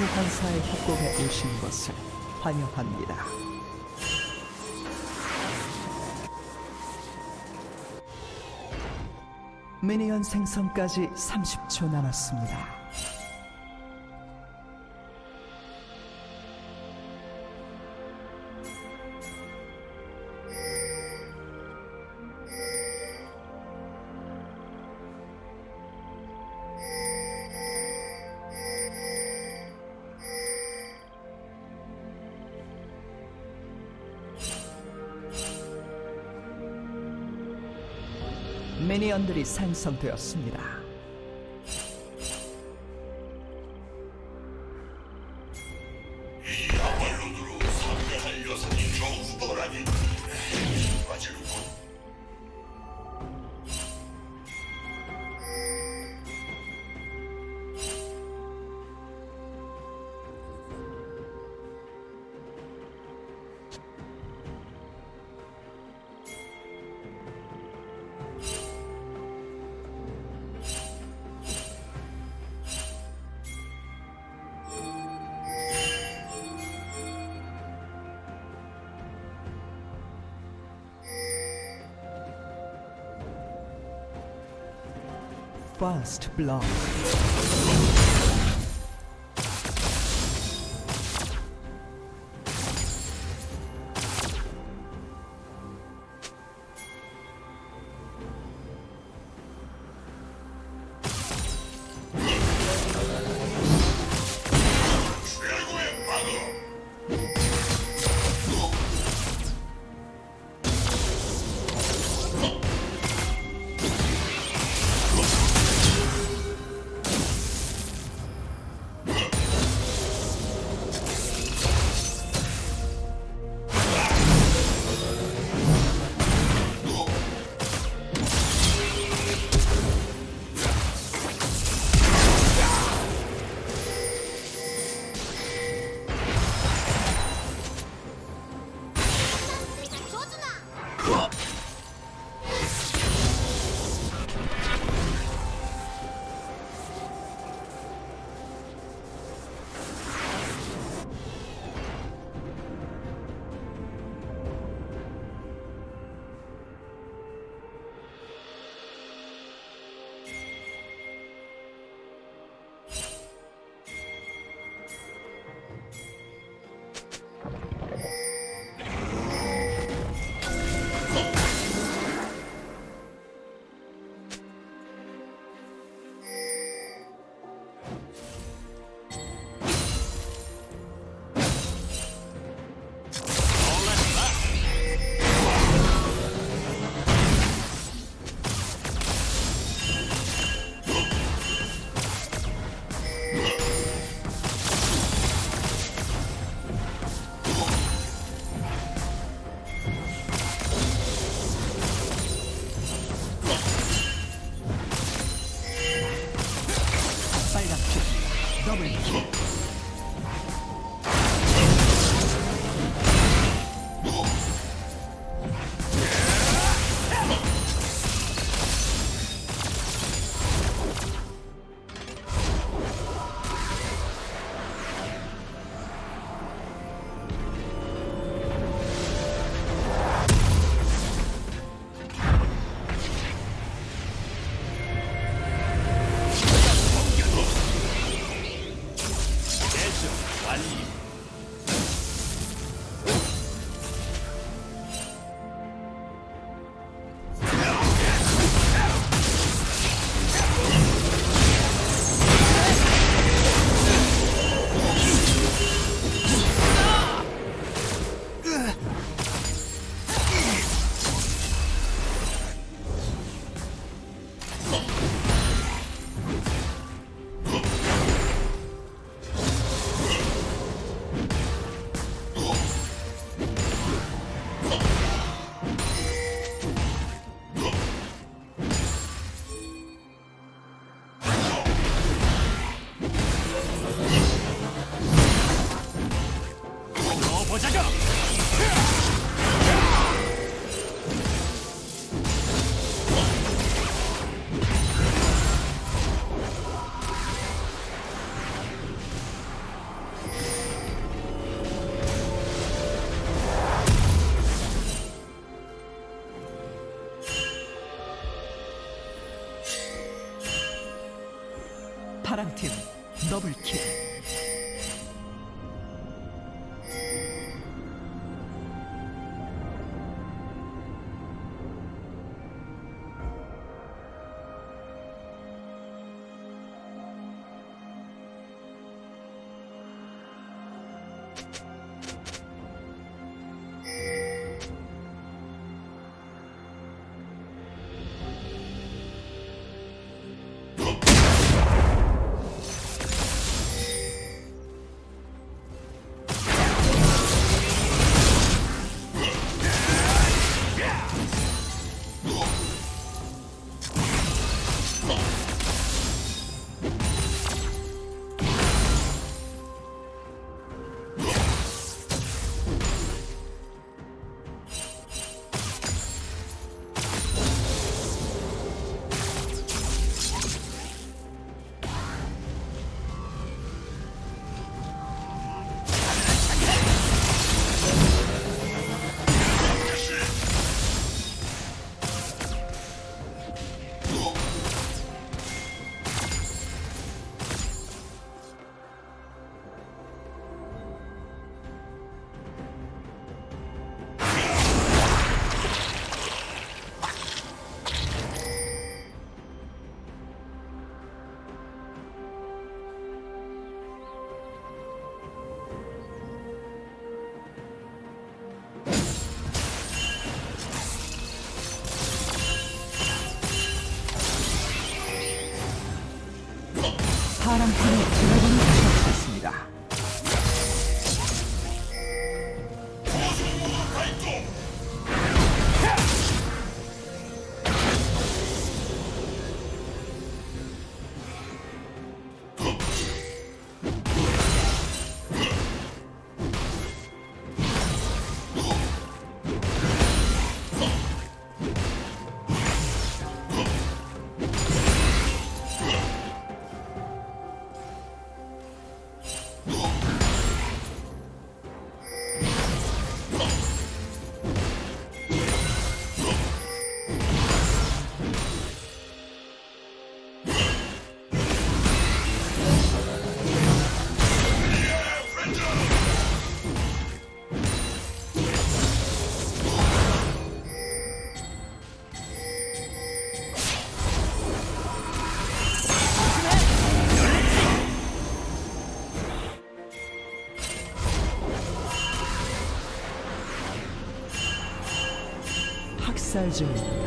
소환사의 협곡에 오신 것을 환영합니다. 미니언 생성까지 30초 남았습니다. 미니언들이 생성되었습니다. 아발론으로 상대할 여성이 겨우 너라니 빠지는 First Blood 빨 파랑팀의 드래곤이 Salzöl.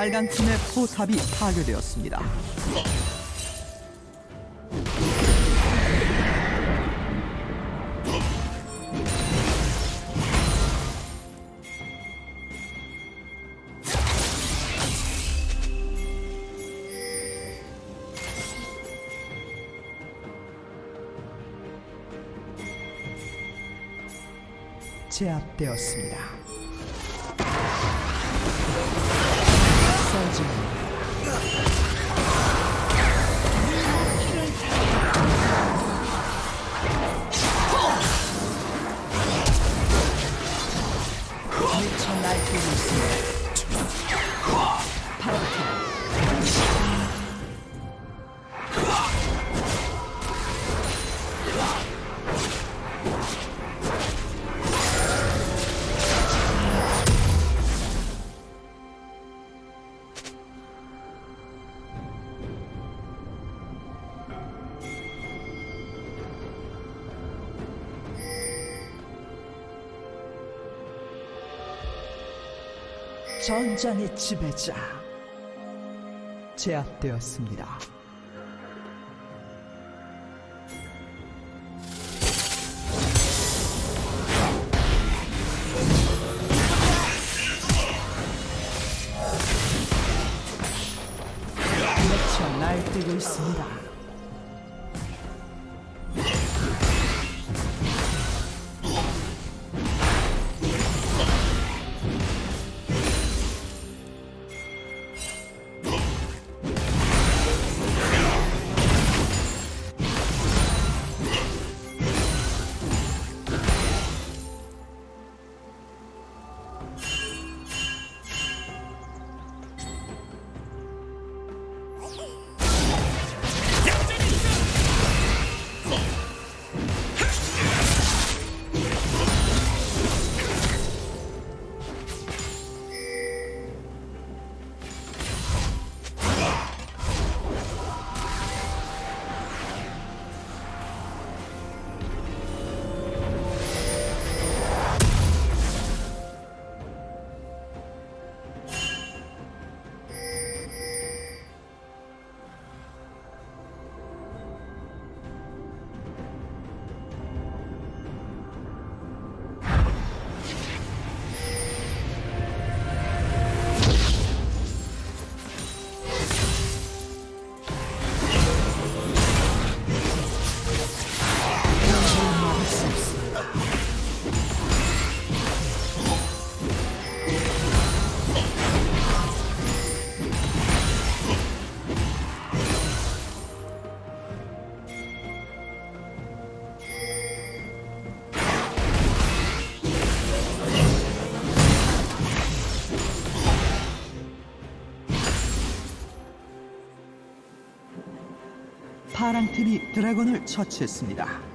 빨간 팀의 포탑이 파괴되었습니다. 제압되었습니다. 전장의 지배자 제압되었습니다. 미쳐 날뛰고 있습니다. 파랑 팀이 드래곤을 처치했습니다.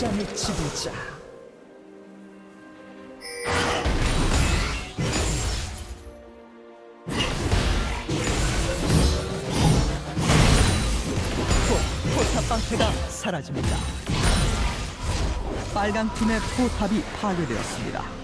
정점의 지도자 포, 포탑 방패가 사라집니다. 빨강 팀의 포탑이 파괴되었습니다.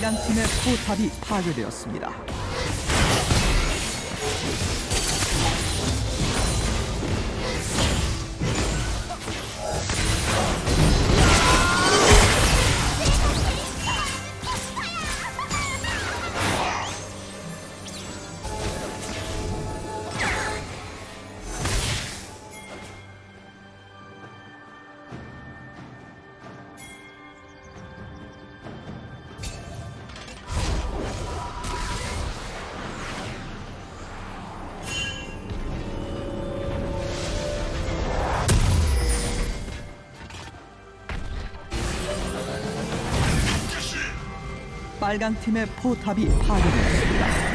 빨간 팀의 포탑이 파괴되었습니다. 빨강 팀의 포탑이 파괴되었습니다.